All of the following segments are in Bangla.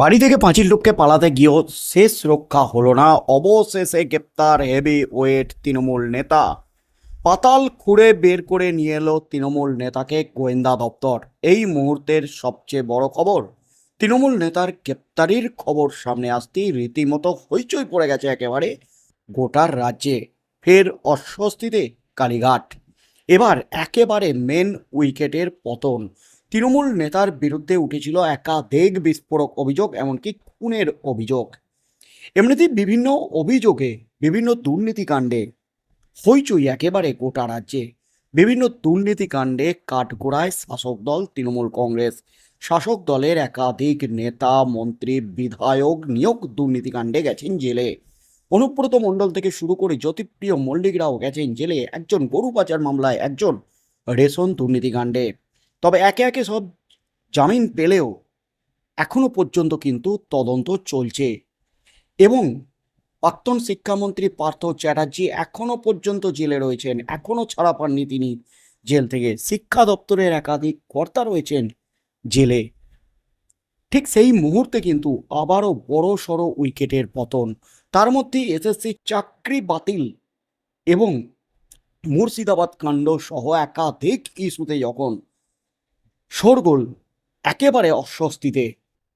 বাড়ি থেকে পাঁচিল টপকে পালাতে গিয়েও শেষ রক্ষা হলো না। অবশেষে গ্রেপ্তার হেভি ওয়েট তৃণমূল নেতা। পাতাল খুঁড়ে বের করে নিয়ে এলো তৃণমূল নেতাকে গোয়েন্দা দপ্তর। এই মুহূর্তের সবচেয়ে বড় খবর, তৃণমূল নেতার গ্রেপ্তারির খবর সামনে আসতেই রীতিমতো হইচই পড়ে গেছে একেবারে গোটার রাজ্যে। ফের অস্বস্তিতে কালীঘাট। এবার একেবারে মেন উইকেটের পতন। তৃণমূল নেতার বিরুদ্ধে উঠেছিল একাধিক বিস্ফোরক অভিযোগ, এমনকি খুনের অভিযোগ। এমনিতেই বিভিন্ন অভিযোগে বিভিন্ন দুর্নীতিকাণ্ডে, হইচই একেবারে গোটা রাজ্যে। বিভিন্ন দুর্নীতিকাণ্ডে কাঠগোড়ায় শাসক দল তৃণমূল কংগ্রেস। শাসক দলের একাধিক নেতা, মন্ত্রী, বিধায়ক নিয়োগ দুর্নীতিকাণ্ডে গেছেন জেলে। অনুব্রত মণ্ডল থেকে শুরু করে জ্যোতিপ্রিয় মল্লিকরাও গেছেন জেলে। একজন গরু পাচার মামলায় একজন রেশন দুর্নীতিকাণ্ডে। তবে একে একে সব জামিন পেলেও এখনও পর্যন্ত কিন্তু তদন্ত চলছে। এবং প্রাক্তন শিক্ষামন্ত্রী পার্থ চ্যাটার্জি এখনও পর্যন্ত জেলে রয়েছেন, এখনও ছাড়া পাননি তিনি জেল থেকে। শিক্ষা দপ্তরের একাধিক কর্তা রয়েছেন জেলে। ঠিক সেই মুহূর্তে কিন্তু আবারও বড় সড়ো উইকেটের পতন। তার মধ্যে এসএসসি চাকরি বাতিল এবং মুর্শিদাবাদ কাণ্ড সহ একাধিক ইস্যুতে যখন শোরগোল একেবারে অস্বস্তিতে।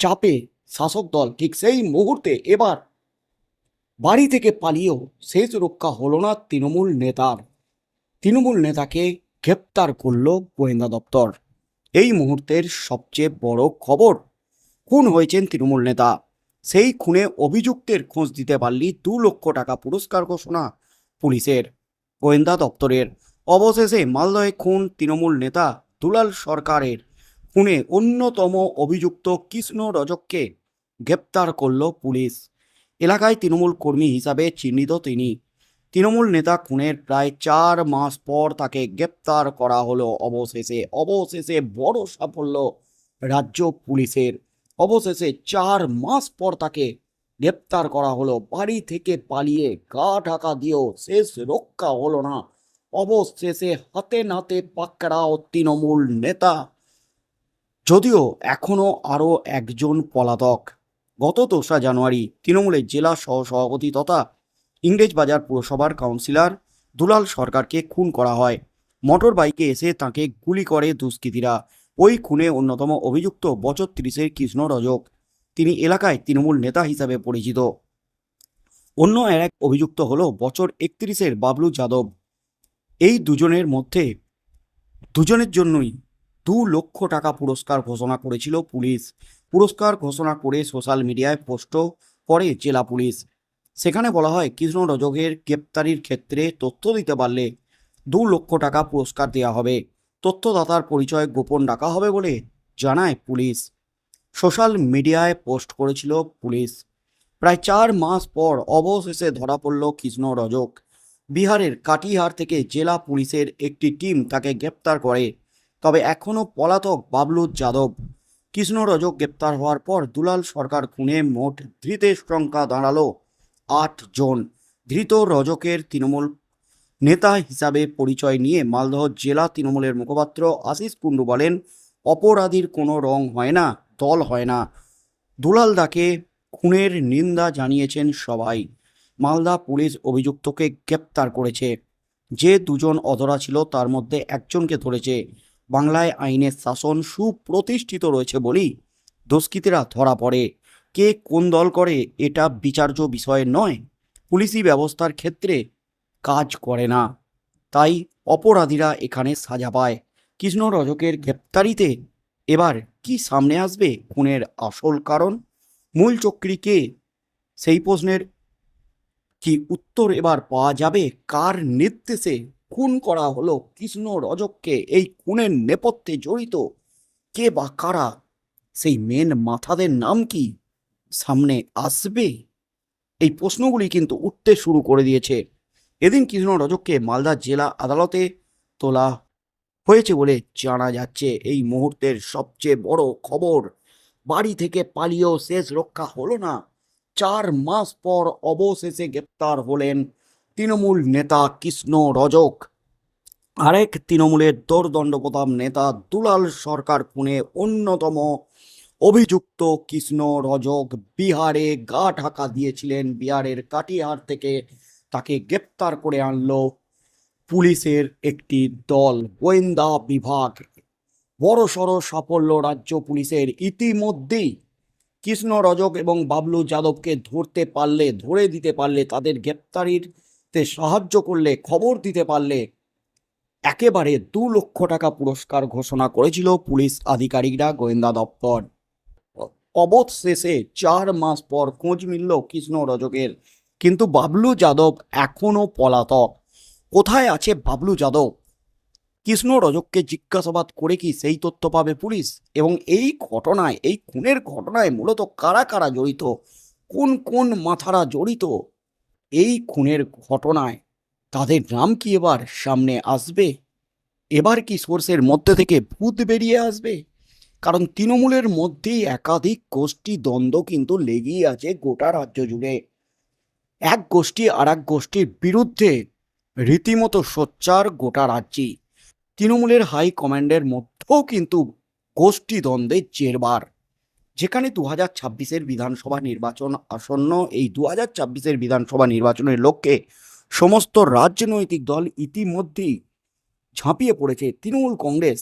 চাপে শাসক দল ঠিক সেই মুহূর্তে এবার বাড়ি থেকে পালিয়েও শেষ রক্ষা হলো না তৃণমূল নেতার। তৃণমূল নেতাকে গ্রেপ্তার করল গোয়েন্দা দপ্তর। এই মুহূর্তের সবচেয়ে বড় খবর, খুন হয়েছেন তৃণমূল নেতা। সেই খুনে অভিযুক্তের খোঁজ দিতে পারলি দু লক্ষ টাকা পুরস্কার ঘোষণা পুলিশের। গোয়েন্দা দপ্তরের অবশেষে মালদহে খুন তৃণমূল নেতা দুলাল সরকারের খুনে অন্যতম অভিযুক্ত কৃষ্ণ রজককে গ্রেপ্তার করল পুলিশ। এলাকায় তৃণমূল কর্মী হিসাবে চিহ্নিত তিনি। তৃণমূল নেতা খুনের প্রায় চার মাস পর তাকে গ্রেপ্তার করা হলো। অবশেষে অবশেষে বড় সাফল্য রাজ্য পুলিশের। অবশেষে চার মাস পর তাকে গ্রেপ্তার করা হলো। বাড়ি থেকে পালিয়ে গা ঢাকা দিয়েও শেষ রক্ষা হলো না। অবশেষে হাতে নাতে পাকড়াও তৃণমূল নেতা। যদিও এখনও আরও একজন পলাতক। গত দোসরা জানুয়ারি তৃণমূলের জেলা সহসভাপতি তথা ইংরেজবাজার পুরসভার কাউন্সিলর দুলাল সরকারকে খুন করা হয়। মোটর বাইকে এসে তাকে গুলি করে দুষ্কৃতীরা। ওই খুনে অন্যতম অভিযুক্ত বছর তিরিশের কৃষ্ণ রজক। তিনি এলাকায় তৃণমূল নেতা হিসাবে পরিচিত। অন্য এক অভিযুক্ত হল বছর একত্রিশের বাবলু যাদব। এই দুজনের মধ্যে দুজনের জন্যই দু লক্ষ টাকা পুরস্কার ঘোষণা করেছিল পুলিশ। পুরস্কার ঘোষণা করে সোশ্যাল মিডিয়ায় পোস্টও করে জেলা পুলিশ। সেখানে বলা হয়, কৃষ্ণ রজকের গ্রেপ্তারির ক্ষেত্রে তথ্য দিতে পারলে দু লক্ষ টাকা পুরস্কার দেওয়া হবে। তথ্যদাতার পরিচয় গোপন রাখা হবে বলে জানায় পুলিশ। সোশ্যাল মিডিয়ায় পোস্ট করেছিল পুলিশ। প্রায় চার মাস পর অবশেষে ধরা পড়ল কৃষ্ণ রজক। বিহারের কাটিহার থেকে জেলা পুলিশের একটি টিম তাকে গ্রেপ্তার করে, তবে এখনও পলাতক বাবলু যাদব। কৃষ্ণ রজক গ্রেপ্তার হওয়ার পর দুলাল সরকার খুনে মোট ধৃতের সংখ্যা দাঁড়াল আট জন। ধৃত রজকের তৃণমূল নেতা হিসাবে পরিচয় নিয়ে মালদহ জেলা তৃণমূলের মুখপাত্র আশিস কুণ্ডু বলেন, অপরাধীর কোনো রং হয় না, দল হয় না। দুলাল দাকে খুনের নিন্দা জানিয়েছেন সবাই। মালদা পুলিশ অভিযুক্তকে গ্রেপ্তার করেছে। যে দুজন অধরা ছিল তার মধ্যে একজনকে ধরেছে। বাংলায় আইনের শাসন সুপ্রতিষ্ঠিত রয়েছে বলেই দুষ্কৃতীরা ধরা পড়ে। কে কোন দল করে এটা বিচার্য বিষয় নয়। পুলিশি ব্যবস্থার ক্ষেত্রে কাজ করে না। তাই অপরাধীরা এখানে সাজা পায়। কৃষ্ণ রজকের গ্রেপ্তারিতে এবার কি সামনে আসবে খুনের আসল কারণ? মূল চক্রী কে? সেই প্রশ্নের কি উত্তর এবার পাওয়া যাবে? কার নির্দেশে খুন করা হলো? কৃষ্ণ রজককে এই খুনের নেপথ্যে জড়িত? কে বা কারা? সেই মেন মাথাদের নাম কি? সামনে আসবে? এই প্রশ্নগুলি কিন্তু উঠতে শুরু করে দিয়েছে। এদিন কৃষ্ণ রজককে মালদা জেলা আদালতে তোলা হয়েছে বলে জানা যাচ্ছে। এই মুহূর্তের সবচেয়ে বড় খবর, বাড়ি থেকে পালিয়েও শেষ রক্ষা হলো না। চার মাস পর অবশেষে গ্রেপ্তার হলেন তৃণমূল নেতা কৃষ্ণ রজক। আরেক তৃণমূলের দোর্দণ্ড প্রতাপ নেতা দুলাল সরকার খুনে অন্যতম অভিযুক্ত কৃষ্ণ রজক বিহারে গা ঢাকা দিয়েছিলেন। বিহারের কাটিহার থেকে তাকে গ্রেপ্তার করে আনল পুলিশের একটি দল, গোয়েন্দা বিভাগ। বড়সড় সাফল্য রাজ্য পুলিশের ইতিমধ্যেই কৃষ্ণ রজক এবং বাবলু যাদবকে ধরতে পারলে, ধরে দিতে পারলে, তাদের গ্রেপ্তারিতে সাহায্য করলে, খবর দিতে পারলে একেবারে দু লক্ষ টাকা পুরস্কার ঘোষণা করেছিল পুলিশ আধিকারিকরা গোয়েন্দা দপ্তর। অবধ শেষে চার মাস পর খোঁজ মিলল কৃষ্ণ রজকের। কিন্তু বাবলু যাদব এখনও পলাতক। কোথায় আছে বাবলু যাদব? কৃষ্ণ রজককে জিজ্ঞাসাবাদ করে কি সেই তথ্য পাবে পুলিশ? এবং এই ঘটনায়, এই খুনের ঘটনায় মূলত কারা কারা জড়িত? কোন কোন মাথারা জড়িত? এই খুনের ঘটনায় তাদের নাম কি এবার সামনে আসবে? এবার কি সোর্সের মধ্যে থেকে ভূত বেরিয়ে আসবে? কারণ তৃণমূলের মধ্যেই একাধিক গোষ্ঠী দ্বন্দ্ব কিন্তু লেগেই আছে গোটা রাজ্য জুড়ে। এক গোষ্ঠী আর এক গোষ্ঠীর বিরুদ্ধে রীতিমতো সোচ্চার গোটা রাজ্যেই। তৃণমূলের হাই কমান্ডের মধ্যেও কিন্তু গোষ্ঠী দ্বন্দ্বের জেরবার। যেখানে দু হাজার ছাব্বিশের বিধানসভা নির্বাচন আসন্ন, এই দু হাজার ছাব্বিশের বিধানসভা নির্বাচনের লক্ষ্যে সমস্ত রাজনৈতিক দল ইতিমধ্যেই ঝাঁপিয়ে পড়েছে। তৃণমূল কংগ্রেস,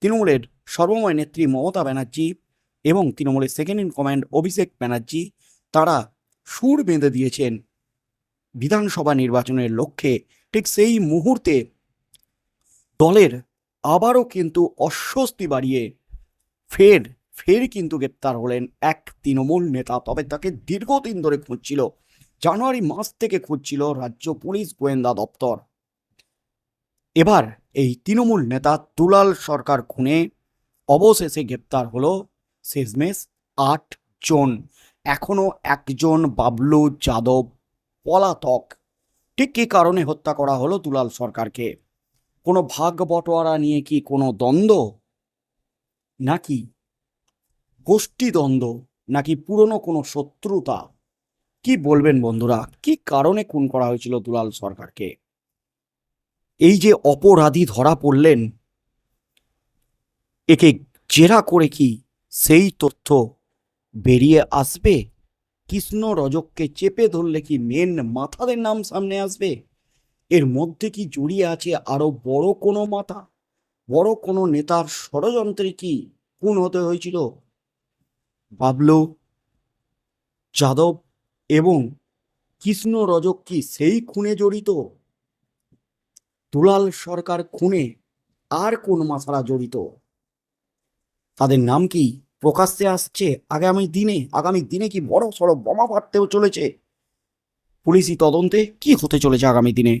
তৃণমূলের সর্বময় নেত্রী মমতা ব্যানার্জি এবং তৃণমূলের second in command Abhishek Banerjee, তারা সুর বেঁধে দিয়েছেন বিধানসভা নির্বাচনের লক্ষ্যে। ঠিক সেই মুহূর্তে দলের আবারও কিন্তু অস্বস্তি বাড়িয়ে ফের ফের কিন্তু গ্রেপ্তার হলেন এক তৃণমূল নেতা। তবে তাকে দীর্ঘদিন ধরে খুঁজছিল। জানুয়ারি মাস থেকে খুঁজছিল রাজ্য পুলিশ গোয়েন্দা দপ্তর। এবার এই তৃণমূল নেতা দুলাল সরকার খুনে। অবশেষে গ্রেপ্তার হলো শেষমেশ আট জন। এখনও একজন বাবলু যাদব পলাতক। ঠিক কী কারণে হত্যা করা হলো দুলাল সরকারকে? কোনো ভাগ বটোয়ারা নিয়ে কি কোনো দ্বন্দ্ব? নাকি গোষ্ঠী দ্বন্দ্ব? নাকি পুরনো কোনো শত্রুতা? কি বলবেন বন্ধুরা? কি কারণে খুন করা হয়েছিল দুলাল সরকারকে? এই যে অপরাধী ধরা পড়লেন, একে জেরা করে কি সেই তথ্য বেরিয়ে আসবে? কৃষ্ণ রজককে চেপে ধরলে কি মেন মাথাদের নাম সামনে আসবে? এর মধ্যে কি জড়িয়ে আছে আরও বড় কোনো মাথা? বড় কোনো নেতার ষড়যন্ত্রে কি খুন হতে হয়েছিল? বাবলু, যাদব এবং কৃষ্ণ রজক কি সেই খুনে জড়িত? দুলাল সরকার খুনে আর কোন মাথারা জড়িত? তাদের নাম কি প্রকাশ্যে আসছে আগামী দিনে? আগামী দিনে কি বড় সড়ো বোমা ফাটতেও চলেছে? পুলিশি তদন্তে কি হতে চলেছে আগামী দিনে?